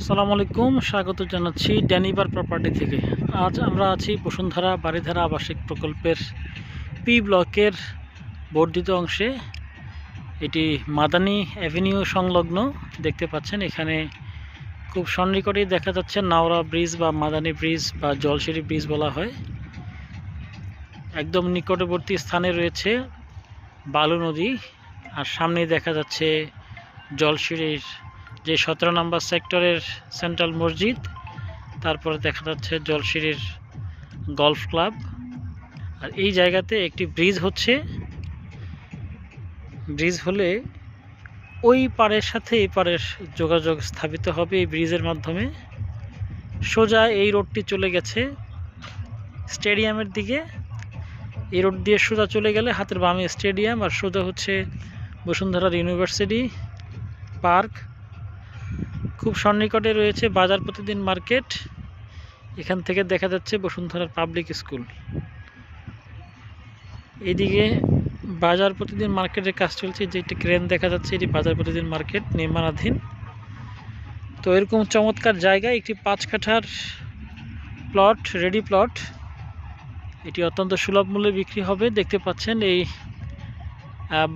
আসসালামু আলাইকুম, স্বাগত জানাচ্ছি ড্যানিবার প্রপার্টি থেকে। আজ আমরা আছি বসুন্ধরা বাড়িধারা আবাসিক প্রকল্পের পি ব্লকের বর্ধিত অংশে। এটি মাদানি অ্যাভিনিউ সংলগ্ন, দেখতে পাচ্ছেন এখানে খুব সন্নিকটেই দেখা যাচ্ছে নাওরা ব্রিজ বা মাদানি ব্রিজ বা জলসিঁড়ি ব্রিজ বলা হয়। একদম নিকটবর্তী স্থানে রয়েছে বালু নদী, আর সামনেই দেখা যাচ্ছে জলসিঁড়ির যে সতেরো নম্বর সেক্টরের সেন্ট্রাল মসজিদ, তারপরে দেখা যাচ্ছে জলসিঁড়ির গলফ ক্লাব। আর এই জায়গাতে একটি ব্রিজ হচ্ছে। ব্রিজ হলে ওই পাড়ের সাথে এই পাড়ের যোগাযোগ স্থাপিত হবে এই ব্রিজের মাধ্যমে। সোজা এই রোডটি চলে গেছে স্টেডিয়ামের দিকে। এই রোড দিয়ে সোজা চলে গেলে হাতের বামে স্টেডিয়াম, আর সোজা হচ্ছে বসুন্ধরার ইউনিভার্সিটি পার্ক। খুব সন্নিকটে রয়েছে বাজার প্রতিদিন মার্কেট। এখান থেকে দেখা যাচ্ছে বসুন্ধরার পাবলিক স্কুল। এদিকে বাজার প্রতিদিন মার্কেটের কাজ চলছে। যে একটি ক্রেন দেখা যাচ্ছে, এটি বাজার প্রতিদিন মার্কেট নির্মাণাধীন। তো এরকম চমৎকার জায়গায় একটি পাঁচ কাঠার প্লট রেডি প্লট এটি অত্যন্ত সুলভ মূল্যে বিক্রি হবে। দেখতে পাচ্ছেন এই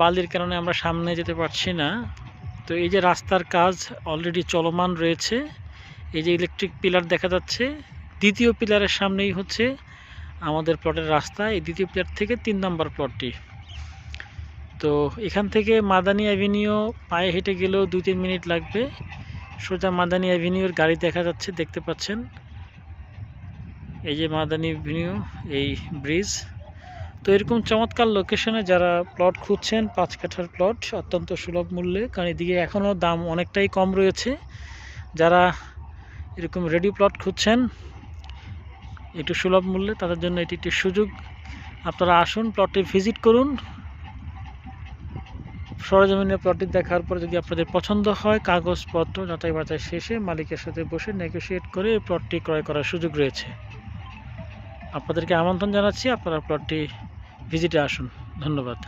বালির কারণে আমরা সামনে যেতে পারছি না। তো এই যে রাস্তার কাজ অলরেডি চলমান রয়েছে। এই যে ইলেকট্রিক পিলার দেখা যাচ্ছে, দ্বিতীয় পিলারের সামনেই হচ্ছে আমাদের প্লটের রাস্তা। এই দ্বিতীয় পিলার থেকে তিন নম্বর প্লটটি তো এখান থেকে মাদানী অ্যাভিনিউ পায়ে হেঁটে গেলেও দুই তিন মিনিট লাগবে। সোজা মাদানী অ্যাভিনিউর গাড়ি দেখা যাচ্ছে, দেখতে পাচ্ছেন। এই যে মাদানী অ্যাভিনিউ এই ব্রিজ তো এরকম চমৎকার লোকেশনে যারা প্লট খুঁজছেন, পাঁচ কাঠার প্লট অত্যন্ত সুলভ মূল্যে। কারণ এদিকে এখনও দাম অনেকটাই কম রয়েছে। যারা এরকম রেডি প্লট খুঁজছেন, একটু সুলভ মূল্যে, তাদের জন্য এটি একটি সুযোগ। আপনারা আসুন প্লটটি ভিজিট করুন। সরজমিনে প্লটটি দেখার পর যদি আপনাদের পছন্দ হয়, কাগজপত্র যাচাই বাছাই শেষে মালিকের সাথে বসে নেগোশিয়েট করে প্লটটি ক্রয় করার সুযোগ রয়েছে। আপনাদেরকে আমন্ত্রণ জানাচ্ছি, আপনারা প্লটটি ভিজিটে আসুন। ধন্যবাদ।